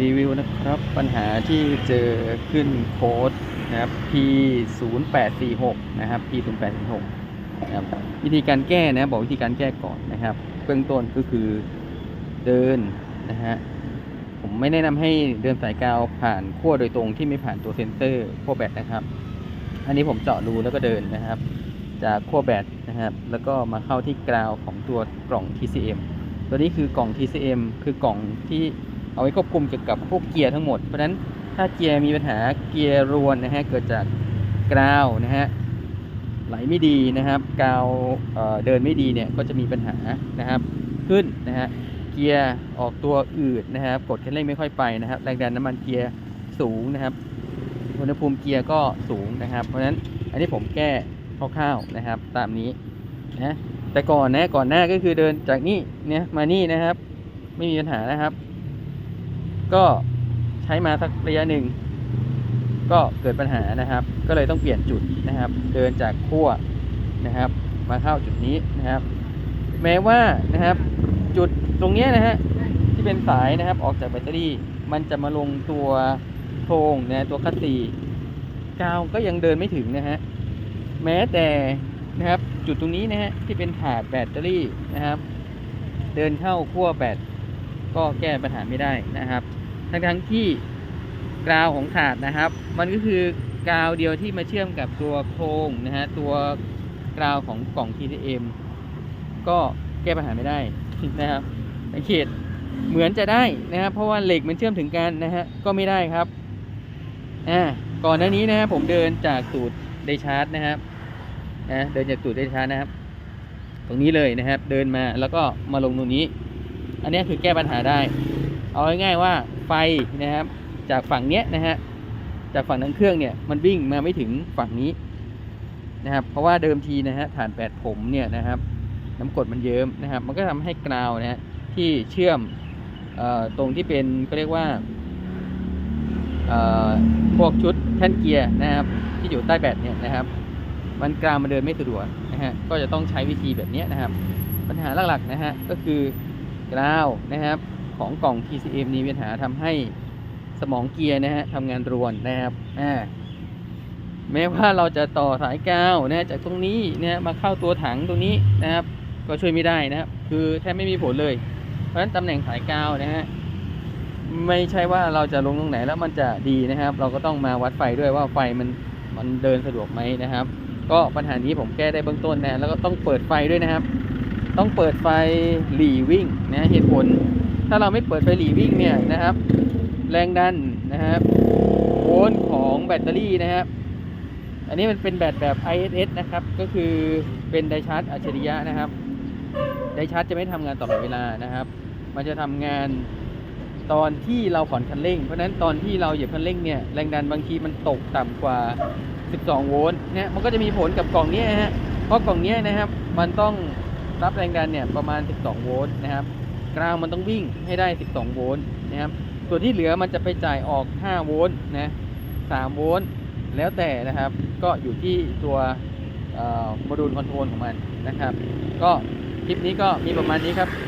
รีวิวนะครับปัญหาที่เจอขึ้นโค้ดนะครับ P 0 8 4 6 นะครับ P 0 8 4 6 นะครับวิธีการแก้นะบอกวิธีการแก้ก่อนนะครับ เบื้องต้นก็คือเดินนะฮะผมไม่แนะนำให้เดินสายกาวผ่านขั้วโดยตรงที่ไม่ผ่านตัวเซนเซอร์ขั้วแบตนะครับ อันนี้ผมเจาะรูแล้วก็เดินนะครับ จากขั้วแบตนะครับ แล้วก็มาเข้าที่กราวของตัวกล่อง TCM ตัวนี้คือกล่อง TCM คือกล่องที่ เอาไว้ควบคุมเกี่ยวกับพวกเกียร์ทั้งหมด เพราะฉะนั้นถ้าเกียร์มีปัญหาเกียร์รวนนะฮะเกิดจากกราวนะฮะไหลไม่ดีนะครับกาวเเดินไม่ดีเนี่ยก็จะมีปัญหานะครับขึ้นนะฮะเกียร์ออกตัวอืดนะครับกดคันเร่งไม่ค่อยไปนะครับแรงดันน้ำมันเกียร์สูงนะครับอุณหภูมิเกียร์ก็สูงนะครับ เพราะฉะนั้นอันนี้ผมแก้คร่าวๆนะครับ ตามนี้นะแต่ก่อนนะก่อนหน้าก็คือเดินจากนี่เนี่ยมานี่นะครับ ไม่มีปัญหานะครับ ก็ใช้มาสักระยะหนึ่ง ก็เกิดปัญหานะครับ ก็เลยต้องเปลี่ยนจุดนะครับ เดินจากขั้วนะครับ มาเข้าจุดนี้นะครับ แม้ว่านะครับ จุดตรงนี้นะฮะที่เป็นสายนะครับออกจากแบตเตอรี่ มันจะมาลงตัวโครงนะตัวคัสซีกาวก็ยังเดินไม่ถึงนะฮะแม้แต่นะครับจุดตรงนี้นะฮะที่เป็นถาดแบตเตอรี่นะครับ เดินเข้าขั้วแบตก็แก้ปัญหาไม่ได้นะครับ ทั้งทั้งที่กราวของถาดนะครับ มันก็คือกราวเดียวที่มาเชื่อมกับตัวโครงนะฮะตัวกราวของกล่อง TTM ก็แก้ปัญหาไม่ได้นะครับสังเกตเหมือนจะได้นะครับเพราะว่าเหล็กมันเชื่อมถึงกันนะฮะก็ไม่ได้ครับอ่าก่อนหน้านี้นะครับผมเดินจากสูตรไดชาร์จนะครับนะเดินจากสูตรไดชาร์จนะครับ ตรงนี้เลยนะครับ เดินมาแล้วก็มาลงตรงนี้ อันนี้คือแก้ปัญหาได้ เอาง่ายๆว่าไฟนะครับ จากฝั่งเนี้ยนะฮะจากฝั่งทั้งเครื่องเนี่ยมันวิ่งมาไม่ถึงฝั่งนี้นะครับ เพราะว่าเดิมทีนะฮะฐานแปดผมเนี่ยนะครับ น้ำกรดมันเยิ้มนะครับ มันก็ทำให้กราวนะฮะที่เชื่อมออตรงที่เป็นก็เรียกว่าพวกชุดแท่นเกียร์นะครับ ที่อยู่ใต้แบตเนี่ยนะครับ มันกราวมันเดินไม่สะดวกนะฮะก็จะต้องใช้วิธีแบบเนี้ยนะครับ ปัญหาหลักๆนะฮะก็คือกราวนะครับ ของกล่อง TCM มีปัญหาทำให้สมองเกียร์นะฮะทำงานรวนนะครับอ่าแม้ว่าเราจะต่อสายกาวนะฮะจากตรงนี้นะฮะมาเข้าตัวถังตรงนี้นะครับ ก็ช่วยไม่ได้นะครับ คือแทบไม่มีผลเลย เพราะฉะนั้นตำแหน่งสายกาวนะฮะไม่ใช่ว่าเราจะลงตรงไหนแล้วมันจะดีนะครับ เราก็ต้องมาวัดไฟด้วยว่าไฟมันมันเดินสะดวกไหมนะครับ ก็ปัญหานี้ผมแก้ได้เบื้องต้นนะแล้วก็ต้องเปิดไฟด้วยนะครับ ต้องเปิดไฟหลีวิ่งนะเหตุผล ถ้าเราไม่เปิดไฟหลีวิ่งเนี่ยนะครับ แรงดันนะครับโวลต์ของแบตเตอรี่นะครับ อันนี้มันเป็นแบตแบบ ISS นะครับ ก็คือเป็นไดชาร์จอัจฉริยะนะครับไดชาร์จจะไม่ทำงานตลอดเวลานะครับ มันจะทำงานตอนที่เราผ่อนคันเร่ง เพราะฉะนั้นตอนที่เราเหยียบคันเร่งเนี่ยแรงดันบางทีมันตกต่ำกว่า 12 โวลต์นะมันก็จะมีผลกับกล่องนี้ฮะเพราะกล่องนี้นะครับ มันต้องรับแรงดันเนี่ยประมาณ 12 โวลต์นะครับ กราวมันต้องวิ่งให้ได้ 12 โวลต์นะครับ ส่วนที่เหลือมันจะไปจ่ายออก 5 โวลต์นะ 3 โวลต์แล้วแต่นะครับ ก็อยู่ที่ตัวโมดูลคอนโทรลของมันนะครับ ก็คลิปนี้ก็มีประมาณนี้ครับ